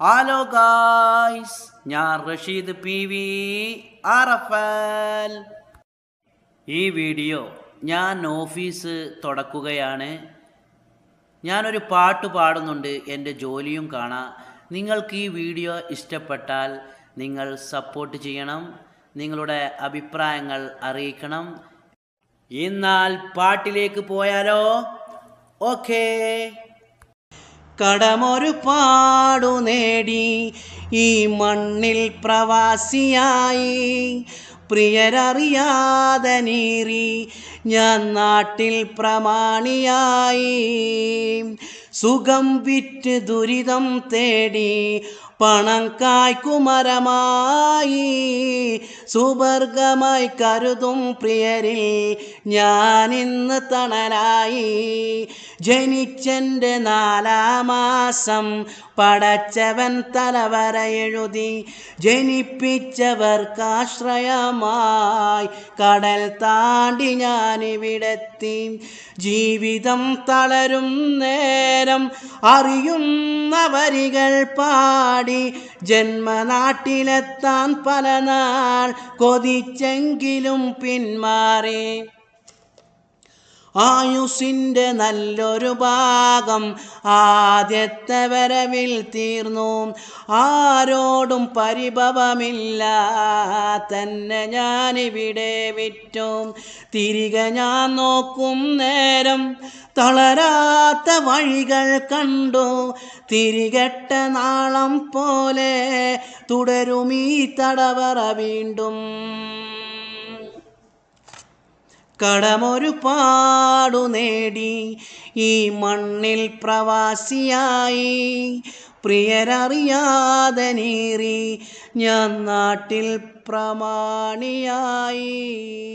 Hello guys ഞാൻ Rasheed P V R F L ഈ video ഞാൻ ഓഫീസ് തുടക്കുകയാണ്. ഞാനൊരു പാട്ട് പാടുന്നുണ്ട്. എന്റെ ജോലിയും കാണാം. നിങ്ങൾക്ക് ഈ വീഡിയോ ഇഷ്ടപ്പെട്ടാൽ നിങ്ങൾ സപ്പോർട്ട് ചെയ്യണം. നിങ്ങളുടെ അഭിപ്രായങ്ങൾ അറിയിക്കണം. എന്നാൽ പാട്ടിലേക്ക് പോയാലോ? ഓക്കേ കടമൊരു പാടു നേടി. ഈ മണ്ണിൽ പ്രവാസിയായി. പ്രിയരറിയാതെ നീറി ഞാൻ നാട്ടിൽ പ്രമാണിയായി. സുഖം വിറ്റ് ദുരിതം തേടി പണം കായ്ക്കുമരമായി. സുവർഗമായി കരുതും പ്രിയരിൽ ഞാൻ ഇന്ന് തണലായി. ജനിച്ചെന്റെ നാലാം മാസം പടച്ചവൻ തലവര എഴുതി. ജനിപ്പിച്ചവർക്കാശ്രയമായി കടൽ താണ്ടി ഞാനിവിടെത്തി. ജീവിതം തളരും നേരം അറിയുന്ന വരികൾ പാടി ജന്മനാട്ടിലെത്താൻ പല നാൾ കൊതിച്ചെങ്കിലും പിന്മാറി. ആയുസിന്റെ നല്ലൊരു ഭാഗം ആദ്യത്തെ വരവിൽ തീർന്നു. ആരോടും പരിഭവമില്ല. തന്നെ ഞാനിവിടെ വിറ്റു. തിരികെ ഞാൻ നോക്കും നേരം തളരാത്ത വഴികൾ കണ്ടു. തിരികെട്ട നാളം പോലെ തുടരുമീ തടവറ വീണ്ടും. കടമൊരു പാടു നേടി. ഈ മണ്ണിൽ പ്രവാസിയായി. പ്രിയരറിയാതെ നീറി ഞാൻ നാട്ടിൽ പ്രമാണിയായി.